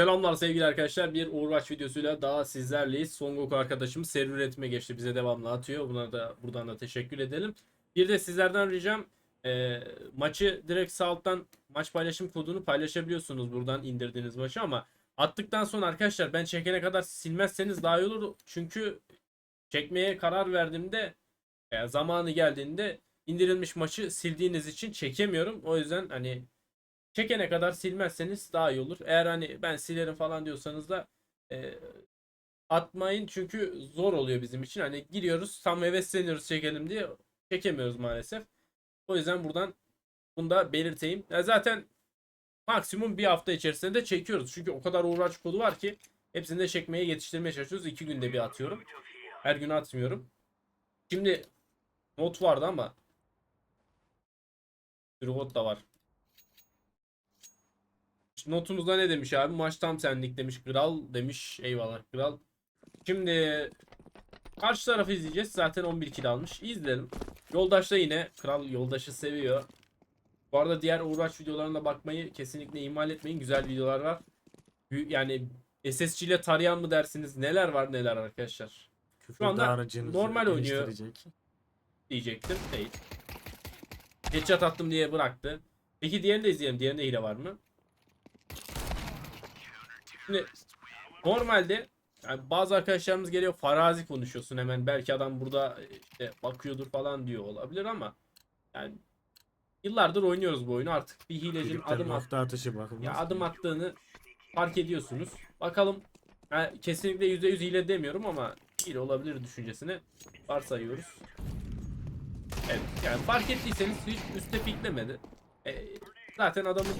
Selamlar sevgili arkadaşlar. Bir Overwatch videosuyla daha sizlerleyiz. Son Goku arkadaşımız seri üretime geçti. Bize devamlı atıyor. Buna da buradan da teşekkür edelim. Bir de sizlerden ricam e, maçı direkt sağ alttan maç paylaşım kodunu paylaşabiliyorsunuz buradan indirdiğiniz maçı ama attıktan sonra arkadaşlar ben çekene kadar silmezseniz daha iyi olur. Çünkü çekmeye karar verdiğimde e, zamanı geldiğinde indirilmiş maçı sildiğiniz için çekemiyorum. O yüzden hani çekene kadar silmezseniz daha iyi olur. Eğer hani ben silerim falan diyorsanız da e, atmayın çünkü zor oluyor bizim için. Hani giriyoruz tam hevesleniyoruz çekelim diye çekemiyoruz maalesef. O yüzden buradan bunu da belirteyim. Ya zaten maksimum bir hafta içerisinde de çekiyoruz. Çünkü o kadar uğraş kodu var ki hepsini de çekmeye yetiştirmeye çalışıyoruz. İki günde bir atıyorum. Her gün atmıyorum. Şimdi not vardı ama Sürüvot da var. Notumuzda ne demiş abi? Maç tam senlik demiş. Kral demiş. Eyvallah kral. Şimdi karşı tarafı izleyeceğiz. Zaten 11 kill almış. İzleyelim. Yoldaş da yine. Kral yoldaşı seviyor. Bu arada diğer Overwatch videolarına bakmayı kesinlikle ihmal etmeyin. Güzel videolar var. Yani SSC ile tarayan mı dersiniz? Neler var neler arkadaşlar. Küfür anda normal oynuyor. Diyecektim. Değil. Headshot attım diye bıraktı. Peki diğerini de izleyelim. Diğerinde hile var mı? Şimdi normalde yani bazı arkadaşlarımız geliyor farazi konuşuyorsun hemen belki adam burada işte bakıyordur falan diyor olabilir ama yani yıllardır oynuyoruz bu oyunu artık bir hilecinin adım at, atışı ya adım attığını fark ediyorsunuz. Bakalım yani kesinlikle %100 hile demiyorum ama hile olabilir düşüncesini varsayıyoruz. Evet yani fark ettiyseniz hiç üste piklemedi. E, zaten adamın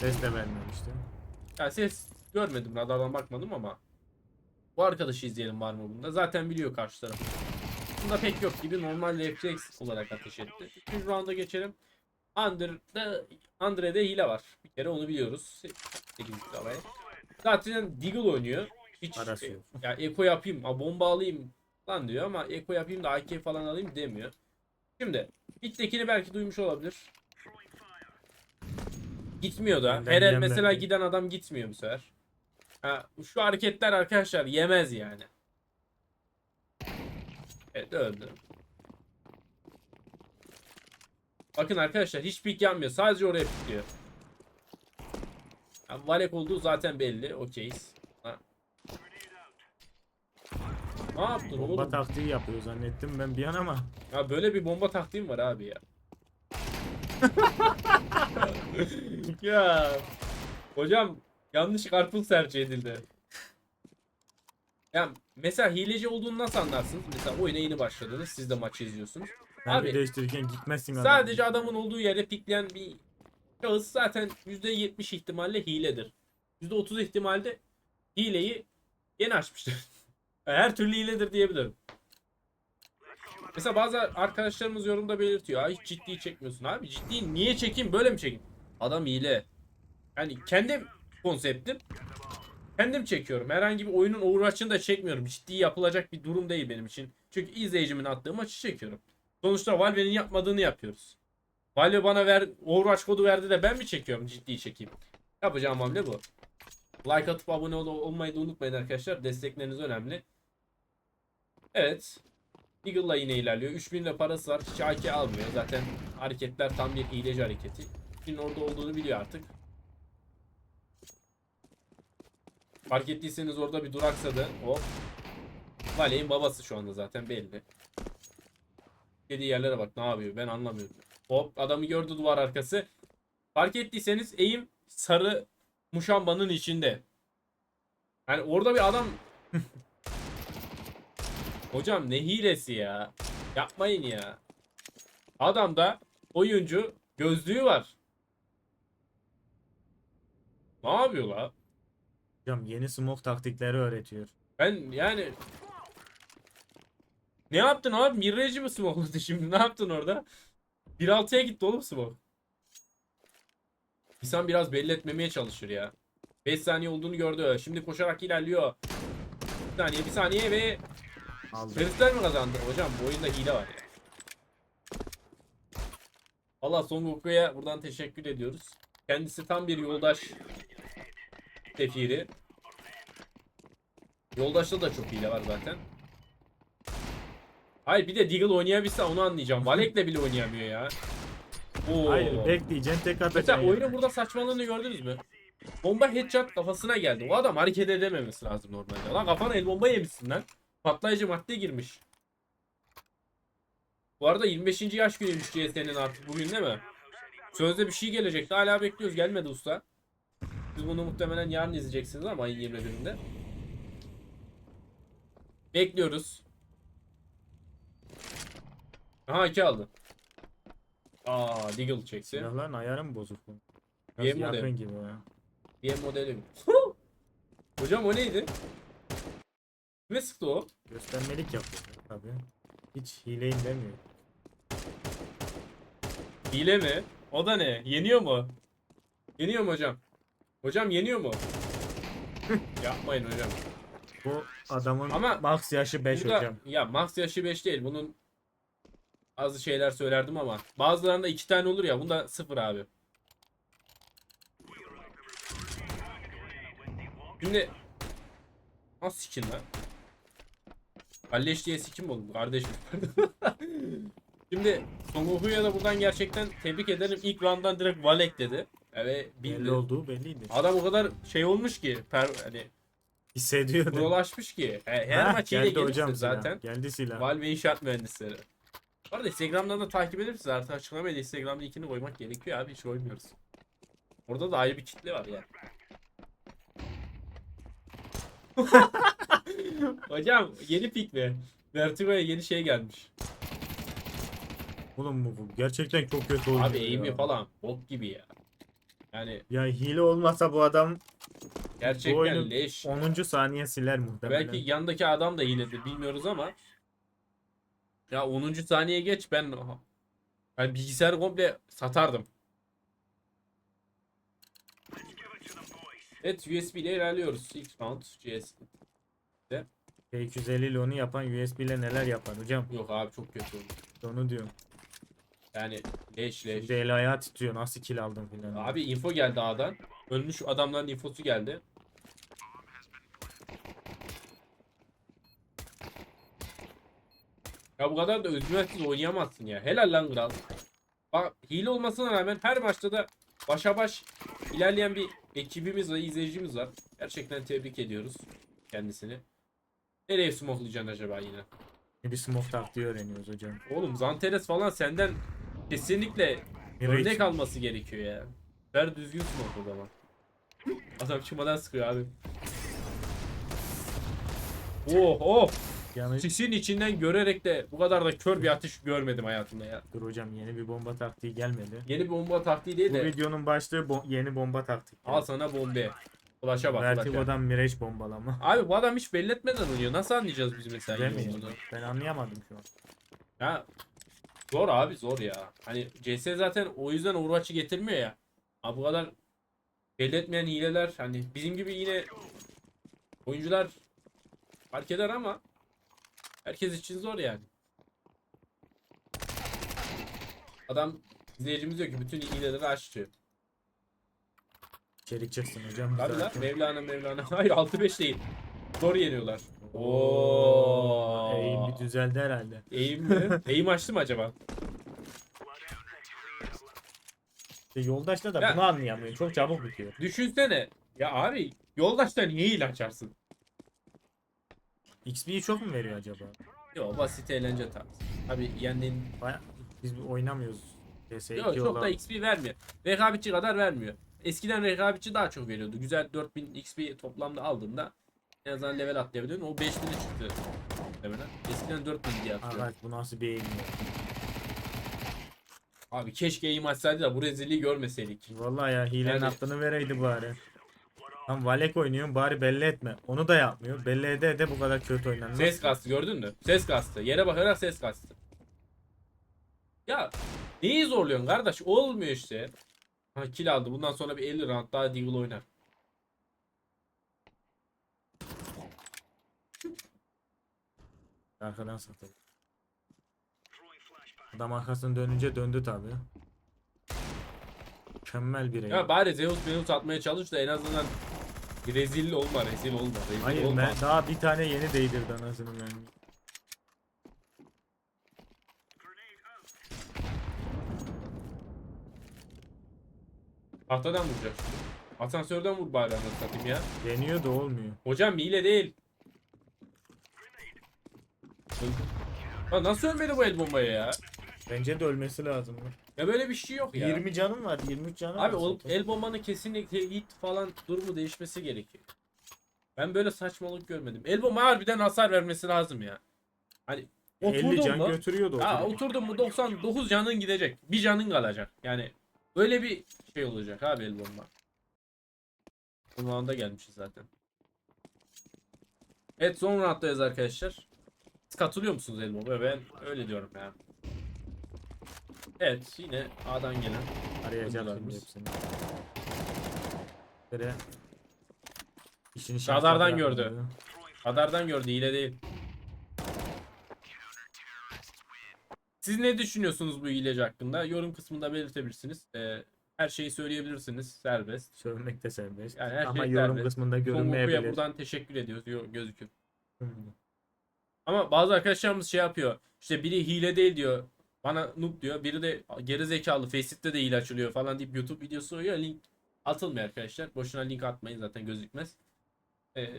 Ses de vermemişti. ya ses görmedim radardan bakmadım ama bu arkadaşı izleyelim var mı bunda. Zaten biliyor karşı taraf. Bunda pek yok gibi normal refleks olarak ateş etti. Üçüncü rounda geçelim. Under'da Andre'de hile var. Bir kere onu biliyoruz. 8 havaya. Zaten Deagle oynuyor. Hiç Parası yok. ya eko yapayım, a, bomba alayım lan diyor ama eko yapayım da AK falan alayım demiyor. Şimdi ilktekini belki duymuş olabilir. Gitmiyor da. Benden Her el yem mesela giden adam gitmiyor bu sefer. Ha, şu hareketler arkadaşlar yemez yani. Evet öldü. Bakın arkadaşlar hiç pik yanmıyor. Sadece oraya pikliyor. Ya, Valek olduğu zaten belli. Okeyiz. Ne yaptın Bomba oğlum? taktiği yapıyor zannettim ben bir an ama. Ya böyle bir bomba taktiğim var abi ya. ya hocam yanlış karpuz tercih edildi. Ya mesela hileci olduğunu nasıl anlarsınız? Mesela oyuna yeni başladınız. Siz de maçı izliyorsunuz. Ben Abi, değiştirirken gitmezsin adam. Sadece adamın olduğu yere pikleyen bir şahıs zaten %70 ihtimalle hiledir. %30 ihtimalle hileyi yeni açmıştır. Her türlü hiledir diyebilirim. Mesela bazı arkadaşlarımız yorumda belirtiyor. Ay hiç ciddi çekmiyorsun abi. Ciddi niye çekeyim böyle mi çekeyim? Adam hile. Yani kendim konseptim. Kendim çekiyorum. Herhangi bir oyunun uğraşını da çekmiyorum. Ciddi yapılacak bir durum değil benim için. Çünkü izleyicimin attığı maçı çekiyorum. Sonuçta Valve'nin yapmadığını yapıyoruz. Valve bana ver Overwatch kodu verdi de ben mi çekiyorum ciddi çekeyim. Yapacağım hamle bu. Like atıp abone ol olmayı da unutmayın arkadaşlar. Destekleriniz önemli. Evet. Eagle'la yine ilerliyor. 3000 de parası var. AK almıyor. Zaten hareketler tam bir hileci hareketi. Şimdi orada olduğunu biliyor artık. Fark ettiyseniz orada bir duraksadı. Hop. Vale'in babası şu anda zaten belli. Dediği yerlere bak ne yapıyor ben anlamıyorum. Hop adamı gördü duvar arkası. Fark ettiyseniz eğim sarı muşambanın içinde. Yani orada bir adam Hocam ne hilesi ya. Yapmayın ya. Adamda oyuncu gözlüğü var. Ne yapıyor la? Hocam yeni smoke taktikleri öğretiyor. Ben yani ne yaptın abi? Mirrage mi smokeladı şimdi? Ne yaptın orada? 1.6'ya gitti oğlum smoke. İnsan biraz belli etmemeye çalışır ya. 5 saniye olduğunu gördü. Şimdi koşarak ilerliyor. Bir saniye, bir saniye ve. Herifler mi kazandı? Hocam bu oyunda hile var ya. Valla Son Goku'ya buradan teşekkür ediyoruz. Kendisi tam bir yoldaş. Tefiri. Yoldaşta da çok hile var zaten. Hayır bir de Deagle oynayabilse onu anlayacağım. Valek'le bile oynayamıyor ya. Oo. Hayır bekleyeceksin tek Mesela oyunun burada saçmalığını gördünüz mü? Bomba headshot kafasına geldi. O adam hareket edememesi lazım normalde. Lan kafana el bomba yemişsin lan. Patlayıcı madde girmiş. Bu arada 25. yaş günüymüş CS'nin artık bugün değil mi? Sözde bir şey gelecekti. Hala bekliyoruz. Gelmedi usta. Siz bunu muhtemelen yarın izleyeceksiniz ama ayın 21'inde. Bekliyoruz. Aha 2 aldı. Aa Deagle çekti. Silahların ayarı mı bozuk Biraz model. yakın gibi ya. Bir modeli. Hocam o neydi? Kime sıktı o? Göstermelik yapıyor tabii. Hiç hile indirmiyor. Hile mi? O da ne? Yeniyor mu? Yeniyor mu hocam? Hocam yeniyor mu? Yapmayın hocam. Bu adamın Ama max yaşı 5 Burada- hocam. Ya max yaşı 5 değil. Bunun bazı şeyler söylerdim ama bazılarında 2 tane olur ya. Bunda 0 abi. Şimdi nasıl sikin lan? Kalleş diye sikim oğlum kardeşim. Şimdi Son Goku'ya da buradan gerçekten tebrik ederim. İlk round'dan direkt Valek dedi. Evet Belli bildi. olduğu belliydi. Adam o kadar şey olmuş ki per, hani Hissediyordu. prolaşmış ki. Her, her Ha, maç ile geldi gelirse hocam silah. zaten. Geldi silah. Valve inşaat mühendisleri. Bu arada Instagram'dan da takip edebilirsiniz. Artık açıklamaya da Instagram'da linkini koymak gerekiyor abi. Hiç koymuyoruz. Orada da ayrı bir kitle var ya. Hocam yeni pik mi? Vertigo'ya yeni şey gelmiş. Oğlum bu bu gerçekten çok kötü oynuyor Abi eğimi ya. falan bok gibi ya. Yani Ya hile olmasa bu adam gerçekten oyunu leş. 10. saniye siler muhtemelen. Belki yandaki adam da hiledir bilmiyoruz ama. Ya 10. saniye geç ben ben bilgisayarı komple satardım. Evet USB ile ilerliyoruz. İlk round CS. P250 ile onu yapan USB ile neler yapar hocam? Yok abi çok kötü oldu. Onu diyorum. Yani leş leş. Şimdi el ayağı titriyor nasıl kill aldın filan. Abi info geldi A'dan. Ölmüş adamların infosu geldi. Ya bu kadar da özgüvensiz oynayamazsın ya. Helal lan kral. Bak hile olmasına rağmen her maçta da başa baş ilerleyen bir ekibimiz var, izleyicimiz var. Gerçekten tebrik ediyoruz kendisini. Nereye smokelayacaksın acaba yine? Bir smoke taktiği öğreniyoruz hocam. Oğlum Zanteres falan senden kesinlikle Örnek alması gerekiyor ya. Ver düzgün smoke o zaman. Adam çıkmadan sıkıyor abi. Oh oh. Yani Sisin içinden görerek de bu kadar da kör bir atış görmedim hayatımda ya. dur hocam yeni bir bomba taktiği gelmedi. Yeni bir bomba taktiği değil Bu de videonun başlığı bo- yeni bomba taktiği. al sana bombe. Flash'a bak. Vertigo'dan Mirage bombalama. Abi bu adam hiç belli etmeden oynuyor. Nasıl anlayacağız biz mesela? Ben anlayamadım şu an. Ya zor abi zor ya. Hani CS zaten o yüzden Overwatch'ı getirmiyor ya. Abi bu kadar belli etmeyen hileler hani bizim gibi yine oyuncular fark eder ama herkes için zor yani. Adam izleyicimiz diyor ki bütün hileleri aç diyor. İçerik çıksın hocam. Tabii lan. Mevlana Mevlana. Hayır 6-5 değil. Zor yeniyorlar. Oo. Eğim bir düzeldi herhalde. Eğim mi? Eğim açtı mı acaba? İşte yoldaşla da Ya- bunu anlayamıyor. Çok çabuk bitiyor. Düşünsene. Ya abi yoldaştan niye hile açarsın? XP'yi çok mu veriyor acaba? Yo basit eğlence tarzı. Tabi yendiğin... Baya, biz oynamıyoruz. PS2 Yok çok da olan- XP vermiyor. Rekabetçi kadar vermiyor. Eskiden rekabetçi daha çok veriyordu. Güzel 4000 XP toplamda aldığında en azından level atlayabiliyordun. O 5000'e çıktı. Muhtemelen. Eskiden 4000 diye hatırlıyorum. Arkadaş bu nasıl bir eğim ya? Abi keşke eğim açsaydı da bu rezilliği görmeseydik. Vallahi ya hilenin Yani- hakkını vereydi bari. Tam Valek oynuyorum bari belli etme. Onu da yapmıyor. Belli ede ede bu kadar kötü oynanmaz. Ses kastı gördün mü? Ses kastı. Yere bakarak ses kastı. Ya neyi zorluyorsun kardeş? Olmuyor işte. Ha kill aldı. Bundan sonra bir 50 round daha Deagle oynar. Arkadan satıldı. Adam arkasını dönünce döndü tabi. Mükemmel bir. Ya bari Zeus Zeus atmaya çalış da en azından Rezil olma, rezil olma, rezil Hayır olma. ben daha bir tane yeni değdirdi anasını mermi. Tahtadan vuracak. Asansörden vur bari anasını satayım ya. Deniyor da olmuyor. Hocam hile değil. Ha nasıl ölmedi bu el bombaya ya? Bence de ölmesi lazım. Ya böyle bir şey yok ya. 20 canım var 23 canım var. Abi o zaten. el bombanın kesinlikle hit falan durumu değişmesi gerekiyor. Ben böyle saçmalık görmedim. El bomba harbiden hasar vermesi lazım ya. Hani 50 oturdun can mu? götürüyordu. Ha oturuyor. oturdun mu 99 canın gidecek. Bir canın kalacak. Yani öyle bir şey olacak abi el bomba. Son anda gelmişiz zaten. Evet son rounddayız arkadaşlar. Siz katılıyor musunuz el bombaya? Ben öyle diyorum ya. Evet yine A'dan gelen. Şimdi oyuncularımız. hepsini. Böyle işini Radardan gördü. bırakmadı. Radardan gördü hile değil. Siz ne düşünüyorsunuz bu hileci hakkında? Yorum kısmında belirtebilirsiniz. Ee, her şeyi söyleyebilirsiniz. Serbest. Sövmek de serbest. Yani her Ama şey yorum serbest. kısmında Son görünmeyebilir. buradan teşekkür ediyoruz. Yo-. Hı. Ama bazı arkadaşlarımız şey yapıyor. İşte biri hile değil diyor. Bana noob diyor. Biri de geri zekalı. Faceit de hile açılıyor falan deyip YouTube videosu oluyor. Link atılmıyor arkadaşlar. Boşuna link atmayın zaten gözükmez. Ee,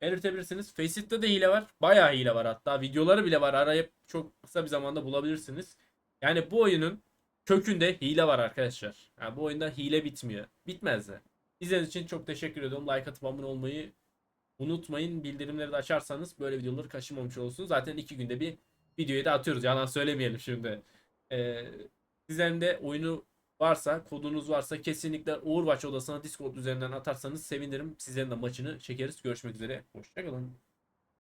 belirtebilirsiniz. De hile var. Bayağı hile var hatta. Videoları bile var. Arayıp çok kısa bir zamanda bulabilirsiniz. Yani bu oyunun kökünde hile var arkadaşlar. Yani bu oyunda hile bitmiyor. Bitmez de. İzlediğiniz için çok teşekkür ediyorum. Like atıp abone olmayı unutmayın. Bildirimleri de açarsanız böyle videoları kaçırmamış olursunuz. Zaten iki günde bir videoyu da atıyoruz. Yalan söylemeyelim şimdi. Ee, sizlerin de oyunu varsa, kodunuz varsa kesinlikle Overwatch odasına Discord üzerinden atarsanız sevinirim. Sizlerin de maçını çekeriz. Görüşmek üzere. Hoşçakalın.